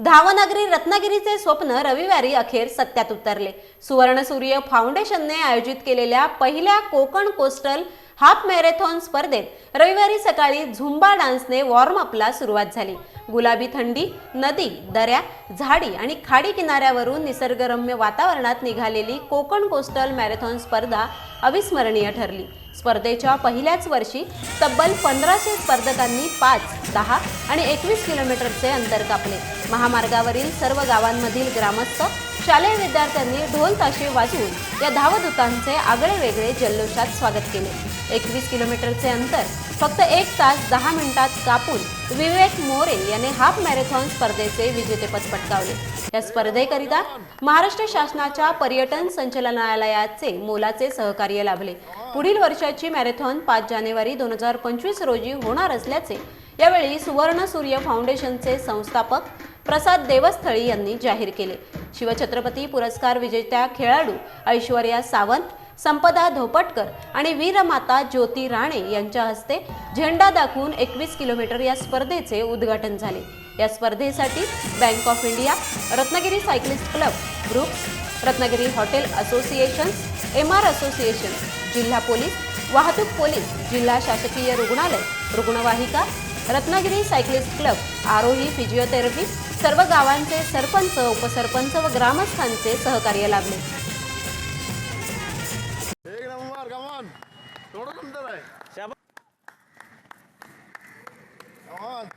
धावनगरी रत्नागिरीचे स्वप्न रविवारी अखेर सत्यात उतरले. सुवर्णसूर्य फाउंडेशनने आयोजित केलेल्या पहिल्या कोकण कोस्टल हाफ मॅरेथॉन स्पर्धेत रविवारी सकाळी झुंबा डान्सने वॉर्मअपला सुरुवात झाली. गुलाबी थंडी नदी दऱ्या झाडी आणि खाडी किनाऱ्यावरून निसर्गरम्य वातावरणात निघालेली कोकण कोस्टल मॅरेथॉन स्पर्धा अविस्मरणीय ठरली. स्पर्धेच्या पहिल्याच वर्षी तब्बल पंधराशे स्पर्धकांनी पाच दहा आणि एकवीस किलोमीटरचे अंतर कापले. महामार्गावरील सर्व गावांमधील ग्रामस्थ शालेय विद्यार्थ्यांनी ढोल ताशे वाजवून या धावदूतांचे आगळे वेगळे जल्लोषात स्वागत केले. एकवीस किलोमीटरचे अंतर. फक्त एक तास दहा मिनिटात कापून विवेक मोरे याने हाफ मॅरेथॉन स्पर्धेचे विजेतेपद पटकावले. या स्पर्धेकरिता महाराष्ट्र शासनाच्या पर्यटन संचालनालयाचे मोलाचे सहकार्य लाभले. पुढील वर्षाची मॅरेथॉन पाच जानेवारी दोन हजार पंचवीस रोजी होणार असल्याचे यावेळी सुवर्ण सूर्य फाउंडेशनचे संस्थापक प्रसाद देवस्थळी यांनी जाहीर केले. शिवछत्रपती पुरस्कार विजेत्या खेळाडू ऐश्वर्या सावंत संपदा धोपटकर आणि वीरमाता ज्योती राणे यांच्या हस्ते झेंडा दाखवून एकवीस किलोमीटर या स्पर्धेचे उद्घाटन झाले. या स्पर्धेसाठी bank of India Ratnagiri cyclist club groups Ratnagiri hotel association M R association जिल्हा पोलीस वाहतूक पोलीस जिल्हा शासकीय रुग्णालय रुग्णवाहिका Ratnagiri cyclist club Arohi physiotherapy सर्व गावांचे सरपंच उपसरपंच व ग्रामस्थांचे सहकार्य लाभले. തുടരുന്നുണ്ട് ശബ on.